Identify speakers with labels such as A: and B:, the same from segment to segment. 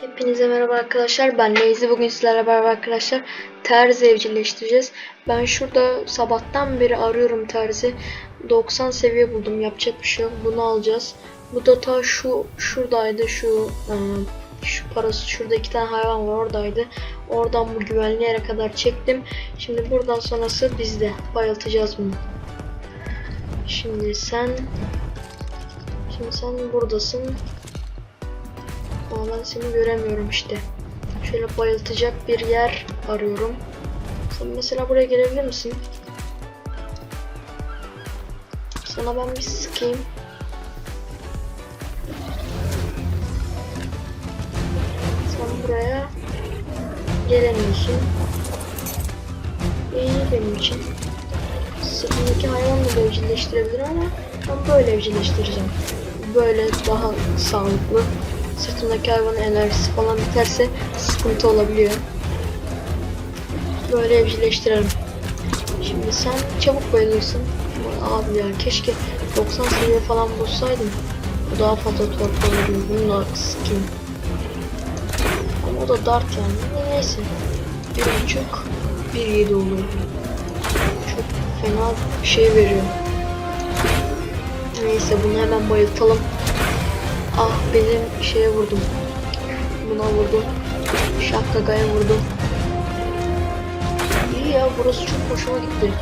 A: Hepinize merhaba arkadaşlar. Ben Leyzi. Bugün sizlerle beraber arkadaşlar terzi evcilleştireceğiz. Ben şurada sabahtan beri arıyorum terzi. 90 seviye buldum. Yapacak bir şey yok. Bunu alacağız. Bu da ta şu şuradaydı. Şu ıı, şu parası şurada iki tane hayvan var oradaydı. Oradan bu güvenli yere kadar çektim. Şimdi buradan sonrası bizde. Bayıltacağız bunu. Şimdi sen Şimdi sen buradasın. Seni göremiyorum işte. Şöyle bayıltacak bir yer arıyorum. Sen mesela buraya gelebilir misin? Sana ben bir sıkayım. Sen buraya gelemiyorsun. İyi benim için. Sırtındaki hayvanla da evcilleştirebilir ama ben böyle evcilleştireceğim. Böyle daha sağlıklı sırtındaki hayvanın enerjisi falan biterse sıkıntı olabiliyor. Böyle evcilleştirelim. Şimdi sen çabuk bayılırsın. Abi ya keşke 90 seviye falan bulsaydım. Bu daha fazla torpil olurdu. Bununla sıkayım. Ama o da dart yani. Neyse. Bir buçuk, bir yedi olur. Çok fena bir şey veriyor. Neyse bunu hemen bayıltalım. Ah benim şeye vurdum. Buna vurdum. Şakkagaya vurdum. İyi ya burası çok hoşuma gitti.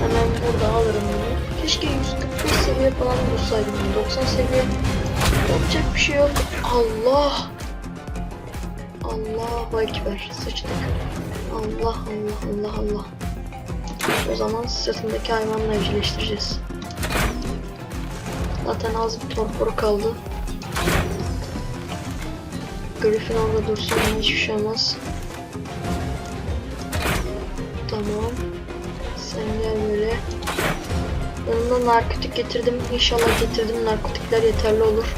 A: Hemen burada alırım bunu. Keşke 145 seviye falan bulsaydım. 90 seviye yapacak bir şey yok. Allah. Allah ekber sıçtık. Allah Allah Allah Allah. O zaman sırtındaki hayvanla evcilleştireceğiz. Zaten az bir torporu kaldı. Griffin orada dursun hiçbir şey olmaz. Tamam. Sen gel böyle. Yanımda narkotik getirdim. İnşallah getirdim. Narkotikler yeterli olur.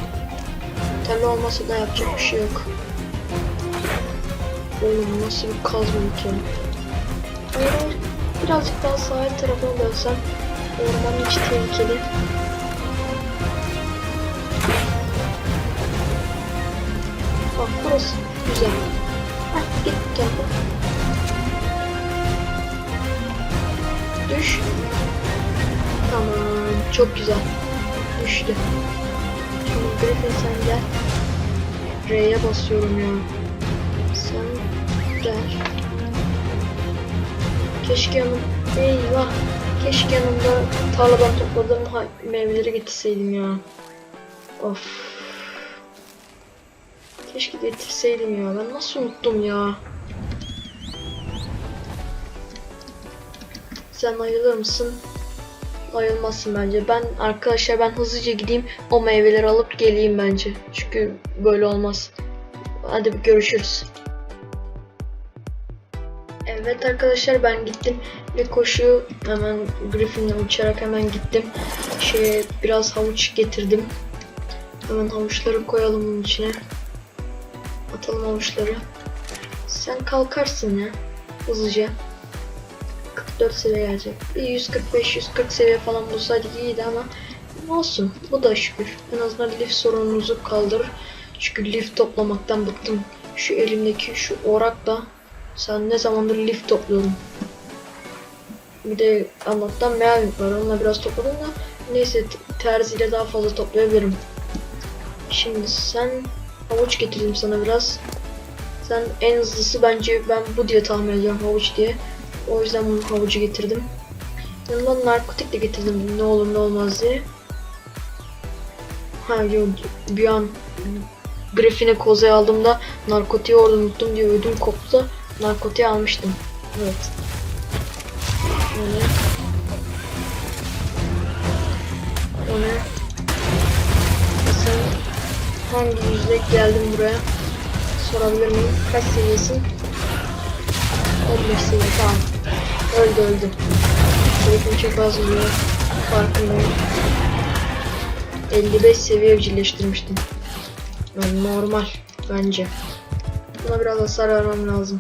A: Yeterli olmasa da yapacak bir şey yok. Oğlum nasıl bir ya. Hayır hayır. Birazcık daha sahil tarafına dönsem. Orman hiç tehlikeli. Burası güzel. Heh, git gel. Düş. Tamam çok güzel. Düştü. Şimdi Griffin sen gel. R'ye basıyorum ya. Sen gel. Keşke yanım... Eyvah. Keşke yanımda tarladan topladığım meyveleri getirseydim ya. Of. Keşke getirseydim ya. Ben nasıl unuttum ya. Sen ayılır mısın? Ayılmazsın bence. Ben arkadaşlar ben hızlıca gideyim. O meyveleri alıp geleyim bence. Çünkü böyle olmaz. Hadi görüşürüz. Evet arkadaşlar ben gittim ve koşu hemen Griffin'le uçarak hemen gittim. Şey biraz havuç getirdim. Hemen havuçları koyalım bunun içine. Atalım havuçları. Sen kalkarsın ya. Hızlıca. 44 seviye gelecek. Bir 145-140 seviye falan bulsaydık iyiydi ama olsun. Bu da şükür. En azından lif sorunumuzu kaldırır. Çünkü lif toplamaktan bıktım. Şu elimdeki şu orakla sen ne zamandır lif topluyordum. Bir de Allah'tan Meaving var. Onunla biraz topladım da neyse terziyle daha fazla toplayabilirim. Şimdi sen havuç getirdim sana biraz. Sen en hızlısı bence ben bu diye tahmin ediyorum havuç diye. O yüzden bunu havucu getirdim. Yanımda narkotik de getirdim ne olur ne olmaz diye. Ha yok bir an Griffin'e kozayı aldığımda narkotiği orada unuttum diye ödüm koptu narkotiği almıştım. Evet. Ne? Sen hangi yüzle geldin buraya? Sorabilir miyim? Kaç seviyesin? 15 seviye tamam. Öldü öldü. Telefon çok az oluyor. Farkındayım. 55 seviye evcilleştirmiştim. Yani normal bence. Buna biraz hasar vermem lazım.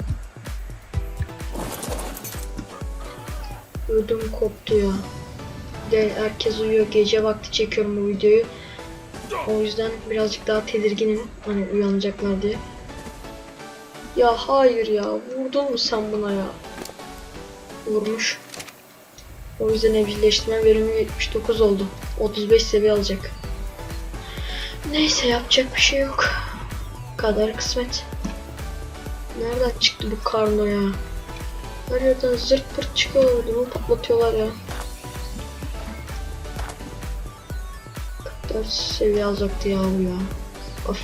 A: Ödüm koptu ya. De herkes uyuyor. Gece vakti çekiyorum bu videoyu. O yüzden birazcık daha tedirginim. Hani uyanacaklar diye. Ya hayır ya. Vurdun mu sen buna ya? Vurmuş. O yüzden evcilleştirme verimi 79 oldu. 35 seviye alacak. Neyse yapacak bir şey yok. Kader kısmet. Nereden çıktı bu karno ya? Her yerden zırt pırt çıkıyorlar. Bunu patlatıyorlar ya. 44 seviye alacaktı ya bu ya. Of.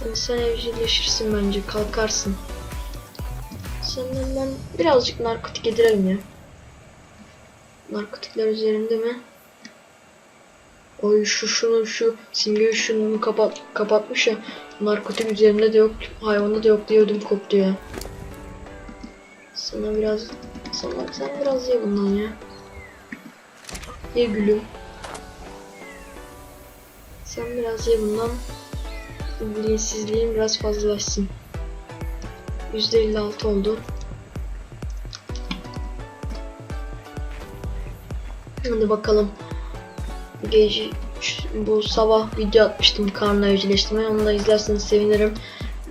A: Hani sen evcilleşirsin bence. Kalkarsın. Senden ben birazcık narkotik edirelim ya. Narkotikler üzerinde mi? Oy şu şunu şu simge şunu kapat kapatmış ya. Narkotik üzerinde de yok, hayvanda da yok diye ödüm koptu ya. Sana biraz sana sen biraz ye bundan ya. Ye gülüm. Sen biraz ye bundan. Bilinçsizliğin biraz fazlalaşsın. %56 oldu. Hadi bakalım. Gece bu sabah video atmıştım karnı evcilleştirmeye. Onu da izlerseniz sevinirim.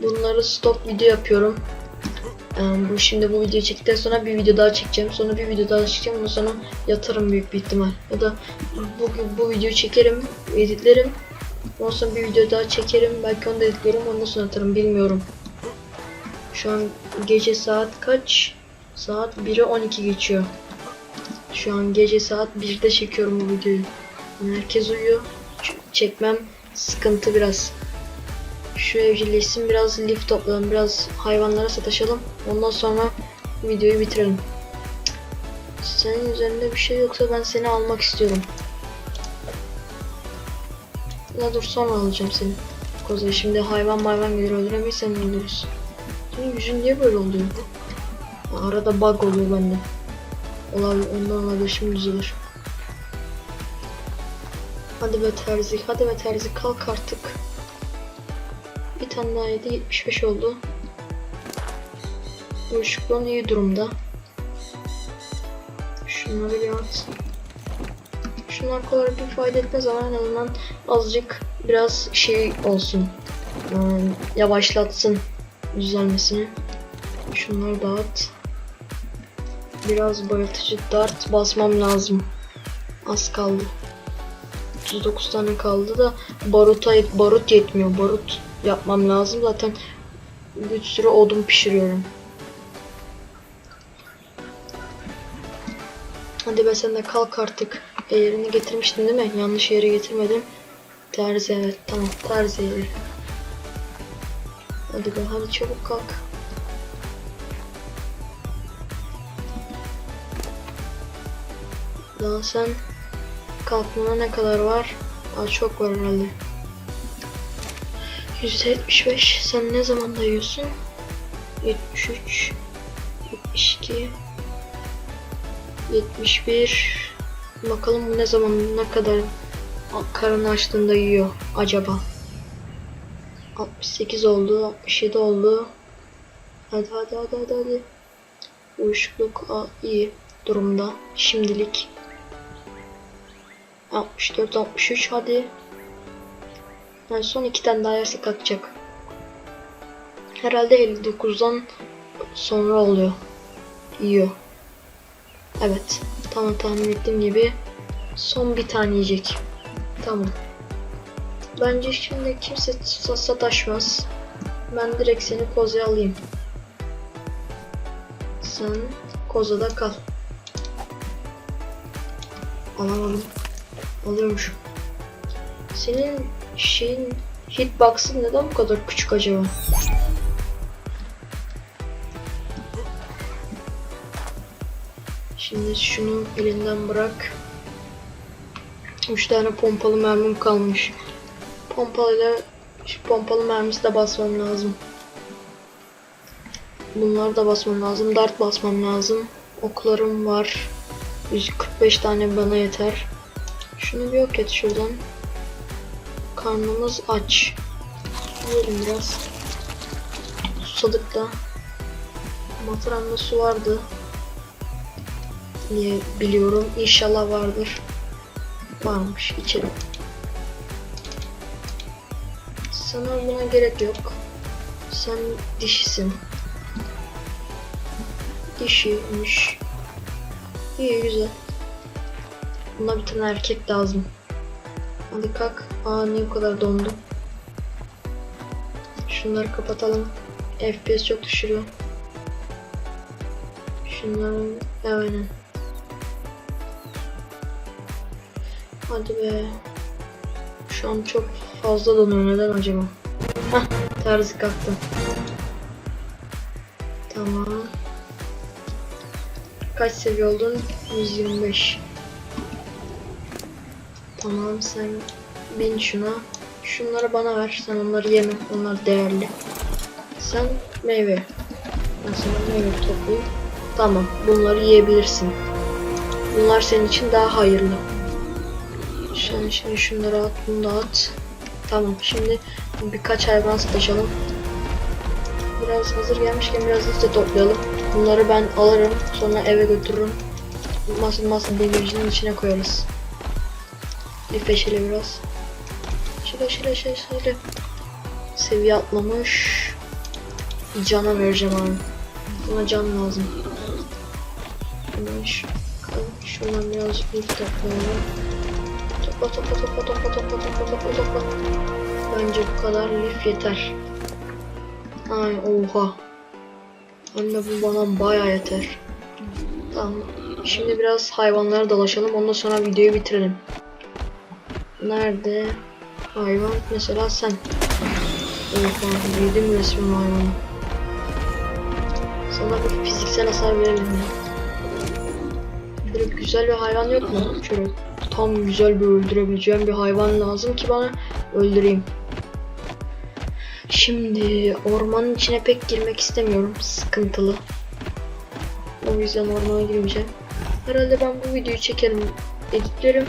A: Bunları stop video yapıyorum. Bu şimdi bu videoyu çektikten sonra bir video daha çekeceğim. Sonra bir video daha çekeceğim. Ondan sonra yatarım büyük bir ihtimal. Ya da bugün bu videoyu çekerim, editlerim. Ondan sonra bir video daha çekerim. Belki onu da editlerim. Ondan sonra atarım. Bilmiyorum. Şu an gece saat kaç? Saat 1'e 12 geçiyor. Şu an gece saat 1'de çekiyorum bu videoyu. Herkes uyuyor. Çekmem sıkıntı biraz. Şu evcilleşsin biraz lif toplayalım. Biraz hayvanlara sataşalım. Ondan sonra videoyu bitirelim. Senin üzerinde bir şey yoksa ben seni almak istiyorum. Ya dur sonra alacağım seni. Koza şimdi hayvan hayvan gelir öldüremeyiz sen öldürürüz. Senin yüzün niye böyle oluyor? Arada bug oluyor bende. Olabilir, ondan olabilir şimdi düzelir. Hadi be terzi, hadi be terzi kalk artık. Bir tane daha yedi, 75 oldu. Uyuşukluğun iyi durumda. Şunları bir at. Şunlar kadar bir fayda etmez ama en azından azıcık biraz şey olsun. Hmm, yavaşlatsın düzelmesini. Şunları da at. Biraz bayıltıcı dart basmam lazım. Az kaldı. 39 tane kaldı da baruta barut yetmiyor. Barut yapmam lazım. Zaten bir sürü odun pişiriyorum. Hadi be sen de kalk artık. E, yerini getirmiştin değil mi? Yanlış yere getirmedim. Terzi evet tamam terzi yeri. Hadi be hadi çabuk kalk. Daha sen kalkmana ne kadar var? Aa, çok var herhalde. %75 sen ne zaman dayıyorsun? 73 72 71 Bakalım ne zaman ne kadar karın açtığında yiyor acaba? 68 oldu, 67 oldu. Hadi hadi hadi hadi hadi. Uyuşukluk iyi durumda şimdilik. 64 63 hadi. Yani son iki tane daha yerse kalkacak. Herhalde 59'dan sonra oluyor. Yiyor. Evet. Tamam tahmin ettiğim gibi son bir tane yiyecek. Tamam. Bence şimdi kimse sa- sataşmaz. Ben direkt seni kozaya alayım. Sen kozada kal. Alamadım. Alıyormuş. Senin şeyin hitbox'ın neden bu kadar küçük acaba? Şimdi şunu elinden bırak. 3 tane pompalı mermim kalmış. Pompalıyla şu pompalı mermisi de basmam lazım. Bunları da basmam lazım. Dart basmam lazım. Oklarım var. 145 tane bana yeter. Şunu bir yok et şuradan. Karnımız aç. Yiyelim biraz. Susadık da. Mataramda su vardı. diye biliyorum. İnşallah vardır. Varmış. içelim. Sana buna gerek yok. Sen dişisin. Dişiymiş. İyi güzel. Buna bir tane erkek lazım. Hadi kalk. Aa bu kadar dondu? Şunları kapatalım. FPS çok düşürüyor. Şunları aynen. Hadi be. Şu an çok fazla donuyor. Neden acaba? Hah terzi kalktı. Tamam. Kaç seviye oldun? 125. Tamam sen bin şuna. Şunları bana ver. Sen onları yeme. Onlar değerli. Sen meyve. Ben sana meyve toplayayım. Tamam. Bunları yiyebilirsin. Bunlar senin için daha hayırlı. Sen şimdi şunları at. Bunu da at. Tamam. Şimdi birkaç hayvan sataşalım. Biraz hazır gelmişken biraz liste toplayalım. Bunları ben alırım. Sonra eve götürürüm. Masa masa demircinin içine koyarız. Life şöyle biraz. Şöyle şöyle şöyle şöyle. Seviye atlamış. Bir cana vereceğim abi. Buna can lazım. Hemen şu, şundan birazcık lif toplayalım. Topla topla topla topla topla topla topla topla. Bence bu kadar lif yeter. Ay oha. De bu bana bayağı yeter. Tamam. Şimdi biraz hayvanlara dolaşalım. Ondan sonra videoyu bitirelim. Nerede? Hayvan mesela sen. Oha yedim resmen hayvanı. Sana bir fiziksel hasar verelim ya. Şöyle güzel bir hayvan yok mu? Şöyle tam güzel bir öldürebileceğim bir hayvan lazım ki bana öldüreyim. Şimdi ormanın içine pek girmek istemiyorum. Sıkıntılı. O yüzden ormana girmeyeceğim. Herhalde ben bu videoyu çekerim, editlerim.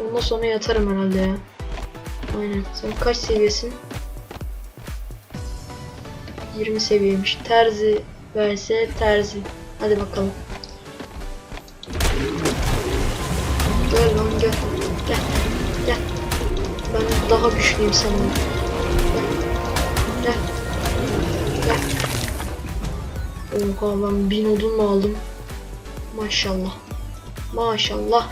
A: Ondan sonra yatarım herhalde ya. Aynen. Sen kaç seviyesin? 20 seviyeymiş. Terzi verse terzi. Hadi bakalım. Gel lan gel. Gel. Gel. Ben daha güçlüyüm sanırım. Gel. Gel. Gel. Oha ben bin odun mu aldım? Maşallah. Maşallah.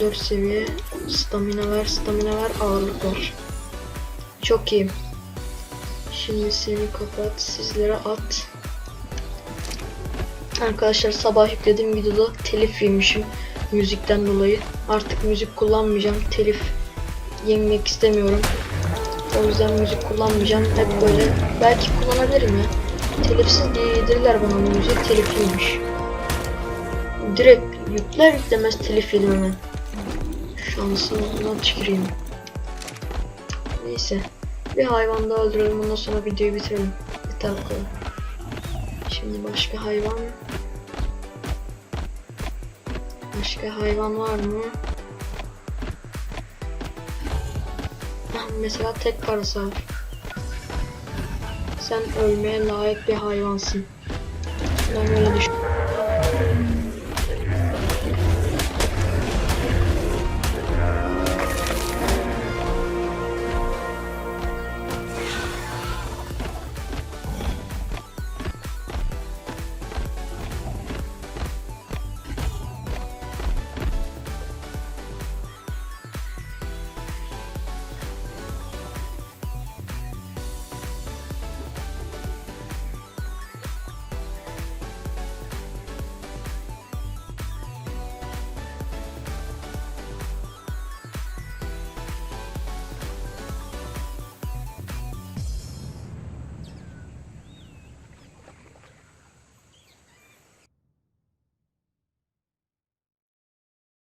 A: 4 seviye stamina ver, stamina ver, ağırlık var. Çok iyi. Şimdi seni kapat, sizlere at. Arkadaşlar sabah yüklediğim videoda telif yemişim müzikten dolayı. Artık müzik kullanmayacağım. Telif yemek istemiyorum. O yüzden müzik kullanmayacağım. Hep böyle. Belki kullanabilirim ya. Telifsiz diye yedirdiler bana bu müziği. Telifliymiş. Direkt yükler yüklemez telif yedim hemen. Şansına tüküreyim. Neyse. Bir hayvan daha öldürelim ondan sonra videoyu bitirelim. Yeter bu. Şimdi başka hayvan. Başka hayvan var mı? Hah, mesela tek parası var. Sen ölmeye layık bir hayvansın. Ben öyle düşün.